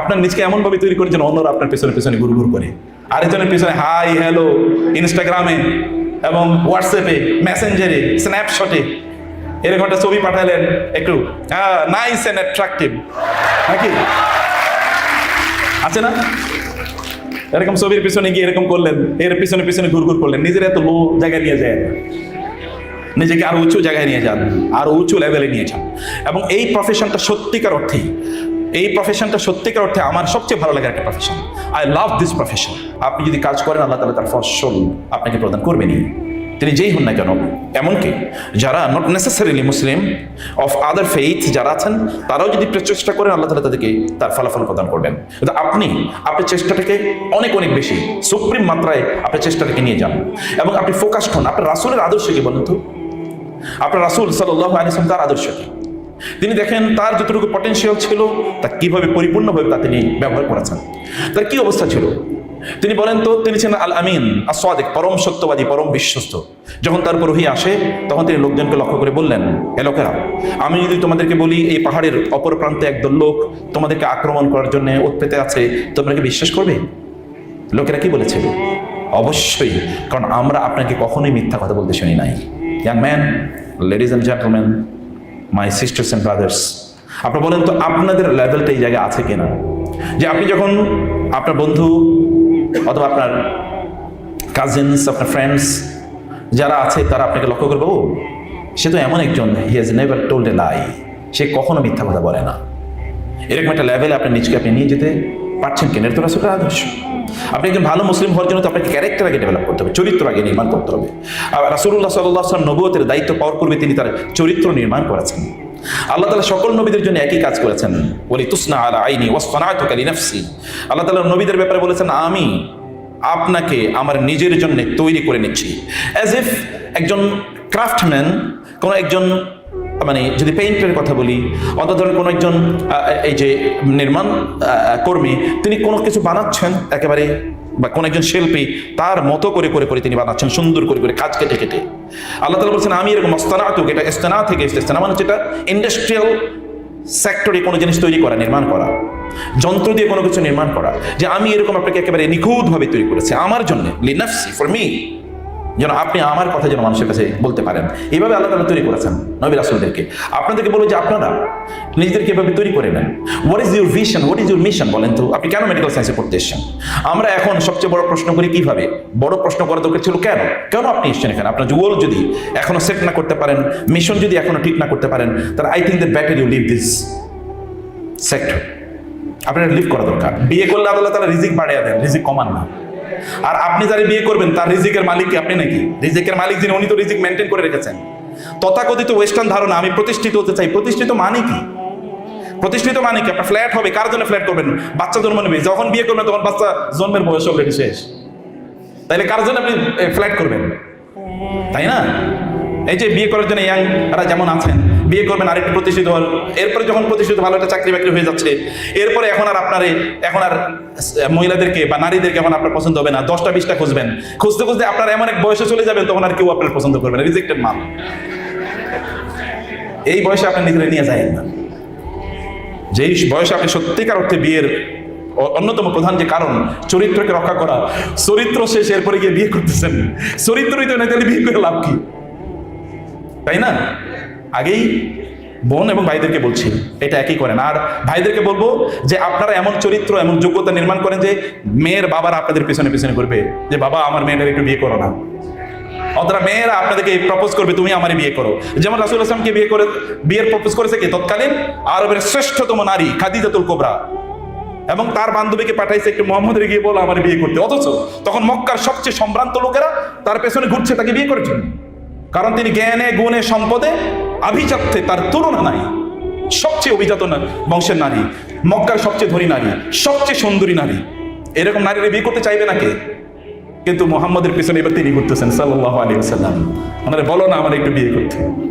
আপনার নিজকে এমনভাবে তৈরি করেছেন, অন্যরা আপনার পেছনে পেছনে গুরু গুরু করে। আরেকজনের পেছনে, হাই হ্যালো ইনস্টাগ্রামে এবং হোয়াটসঅ্যাপে মেসেঞ্জারে স্ন্যাপশটে এরকম একটা ছবি পাঠালেন একটু নাইস অ্যান্ড অ্যাট্রাকটিভ নাকি? আছে না? এরকম ছবির পিছনে গিয়ে এরকম করলেন, এর পিছনে পিছনে ঘুর ঘুর করলেন, নিজের এত লো জায়গায় নিয়ে যায় নিজেকে আরও উঁচু জায়গায় নিয়ে যান, আরও উঁচু লেভেলে নিয়ে যান। এবং এই প্রফেশনটা সত্যিকার অর্থেই এই প্রফেশনটা সত্যিকার অর্থে আমার সবচেয়ে ভালো লাগার একটা profession I love this profession আপনি যদি কাজ করেন, আল্লাহ তালা তার ফসল আপনাকে প্রদান করবেনই। তিনি যেই হন না কেন, এমনকি যারা not necessarily Muslim of other faith যারা আছেন, তারাও যদি প্রচেষ্টা করেন, আল্লাহ তালা তাদেরকে তার ফলাফল প্রদান করবেন। কিন্তু আপনি আপনার চেষ্টাটাকে অনেক অনেক বেশি, সুপ্রিম মাত্রায় আপনার চেষ্টাটাকে নিয়ে যান। এবং আপনি ফোকাসড হন। আপনার রাসুলের আদর্শ কি বলুন তো? আপনার রাসুল সাল্লাহ আলিয়াম তার আদর্শ কি? তিনি দেখেন তার যতটুকু পটেনশিয়াল ছিল, তা কীভাবে পরিপূর্ণভাবে তা তিনি ব্যবহার করেছেন। তার কি অবস্থা ছিল? তিনি বলেন তো, তিনি ছিলেন আল আমিন আসাদিক পরম সত্যবাদী, পরম বিশ্বস্ত। যখন তার ওহি আসে, তখন তিনি লোকজনকে লক্ষ্য করে বললেন, এ লোকেরা, আমি যদি তোমাদেরকে বলি, এই পাহাড়ের অপর প্রান্তে একদল লোক তোমাদেরকে আক্রমণ করার জন্য উৎপেতে আছে, তোমরা কি বিশ্বাস করবে? লোকেরা কি বলেছে? অবশ্যই, কারণ আমরা আপনাকে কখনোই মিথ্যা কথা বলতে শুনি নাই। Young man ladies and gentleman my sisters and brothers আপনি বলেন তো আপনাদের লেভেলটা এই জায়গায় আছে কিনা? যে আপনি যখন আপনার বন্ধু অথবা আপনার কাজিনস আপনার ফ্রেন্ডস যারা আছে, তারা আপনাকে লক্ষ্য করবে, ও, সে তো এমন একজন he has never told a lie সে কখনো মিথ্যা কথা বলে না। এরকম একটা লেভেলে আপনি নিজকে আপনি নিয়ে যেতে পারছেন কেন তো রাসুলের আদর্শ। আপনি একজন ভালো মুসলিম হওয়ার জন্য তো আপনাকে ক্যারেক্টার আগে ডেভেলপ করতে হবে, চরিত্র আগে নির্মাণ করতে হবে। আর রাসুল্লাহ সাল্লাহ আসলাম নবুয়তের দায়িত্ব পাওয়ার পূর্বে তিনি তার চরিত্র নির্মাণ করেছেন। আল্লাহ তালা সকল নবীদের জন্য একই কাজ করেছেন। বলি, তুসনা আলা আইনি ওয়াসফানাতুকালি নাফসি আল্লাহ তালা নবীদের ব্যাপারে বলেছেন, আমি আপনাকে আমার নিজের জন্য তৈরি করে নিচ্ছি। অ্যাজ ইফ একজন ক্রাফটম্যান কোনো একজন মানে যদি পেইন্টের কথা বলি অর্থাৎ ধরেন কোনো একজন এই যে নির্মাণ কর্মী, তিনি কোনো কিছু বানাচ্ছেন একেবারে, বা কোন একজন শিল্পী, তার মতো করে করে করে তিনি বানাচ্ছেন, সুন্দর করে করে কাজ কেটে কেটে। আল্লাহ তালা বলছেন, আমি এরকম অস্তানাতুক, এটা ইস্তেনা থেকে ইস্তেনা মানে এটা ইন্ডাস্ট্রিয়াল সেক্টরে কোনো জিনিস তৈরি করা, নির্মাণ করা। যন্ত্র দিয়ে কোনো কিছু নির্মাণ করা। যে আমি এরকম আপনাকে একেবারে নিখুঁতভাবে তৈরি করেছি, আমার জন্য, লিনাফসি ফর মি যেন আপনি আমার কথা যেন মানুষের কাছে বলতে পারেন। এইভাবে আল্লাহ তালা তৈরি করেছেন নবী রাসুলদেরকে। আপনাদেরকে বলো যে আপনারা নিজেদেরকে এভাবে তৈরি করে নেন। What is your vision what is your mission বলেন তো, আপনি কেন মেডিকেল সায়েন্সে পড়তে এসছেন? আমরা এখন সবচেয়ে বড় প্রশ্ন করি কীভাবে? বড় প্রশ্ন করা দরকার ছিল কেন? কেন আপনি এসছেন এখানে? আপনার গোল যদি এখনও সেট না করতে পারেন মিশন যদি এখনও ঠিক না করতে পারেন, তাহলে I think the better you leave this sector আপনার লিভ করা দরকার। বিয়ে করলে আল্লাহ তারা রিজিক বাড়িয়ে দেন রিজিক কমান না। আর আপনি যারা বিয়ে করবেন, তার রিজিকের মালিক কি আপনি নাকি? রিজিকের মালিক যিনি, উনি তো রিজিক মেনটেন করে রেখেছেন। তথাকথিত ওয়েস্টার্ন ধারণা, আমি প্রতিষ্ঠিত হতে চাই। প্রতিষ্ঠিত মানে কি? প্রতিষ্ঠিত মানে কি? আপনার ফ্ল্যাট হবে, কার জন্য ফ্ল্যাট করবেন? বাচ্চা জন্ম নেবে, যখন বিয়ে করবেন, তখন বাচ্চা জন্মের বয়স অলরেডি শেষ। তাইলে কার জন্য আপনি ফ্ল্যাট করবেন? তাই না? এই যে বিয়ে করার জন্য ইয়াংরা যেমন আছেন, বিয়ে করবেন আরেকটু প্রতিষ্ঠিত হল এরপরে যখন প্রতিষ্ঠিত ভালো একটা চাকরি বাকরি হয়ে যাচ্ছে। এরপরে এখন আর আপনার, এখন আর মহিলাদেরকে বা নারীদেরকে এখন আপনার পছন্দ হবে না। দশটা, বিশটা খুঁজবেন। খুঁজতে খুঁজতে আপনার এমন এক বয়সে চলে যাবেন, তখন আর কেউ আপনার পছন্দ করবে না। রিজেক্টেড মাল। এই বয়সে আপনি নিজেরা নিয়ে যায় না। যেই বয়সে আপনি সত্যিকার অর্থে বিয়ের অন্যতম প্রধান যে কারণ, চরিত্রকে রক্ষা করা, চরিত্র শেষ, এরপরে গিয়ে বিয়ে করতেছেন। চরিত্রই তো নেই তাহলে বিয়ে করে লাভ কি? তাই না? আগেই বোন এবং ভাইদেরকে বলছি, এটা একই করেন। আর ভাইদেরকে বলব যে আপনারা এমন চরিত্র, এমন যোগ্যতা নির্মাণ করেন যে মেয়ের বাবারা আপনাদের পেছনে পেছনে করবে যে বাবা, আমার মেয়েটার একটু বিয়ে করো না। অতরা মেয়েরা আপনাদেরকে প্রপোজ করবে, তুমি আমার বিয়ে করো। যেমন রাসুল আসলামকে বিয়ে করে বিয়ের প্রপোজ করেছে কি? তৎকালীন আরবের শ্রেষ্ঠতম নারী, খাদিজাতুল কোবরা। এবং তার বান্ধবীকে পাঠাইছে একটু মোহাম্মদের গিয়ে বলো, আমার বিয়ে করতে। অথচ তখন মক্কার সবচেয়ে সম্ভ্রান্ত লোকেরা তার পেছনে ঘুরছে, তাকে বিয়ে করার জন্য কারণ তিনি জ্ঞানে, গুণে, সম্পদে আভিজাত্যে তার তুলনা নাই। সবচেয়ে অভিজাত না- বংশের নারী। মক্কার সবচেয়ে ধনী নারী, সবচেয়ে সুন্দরী নারী। এরকম নারীরা বিয়ে করতে চাইবে নাকি? কিন্তু মোহাম্মদের পিছনে এবার তিনি করতেছেন সাল্লাহ আলী সাল্লাম ওনারা বলো না, আমার একটু বিয়ে করতে।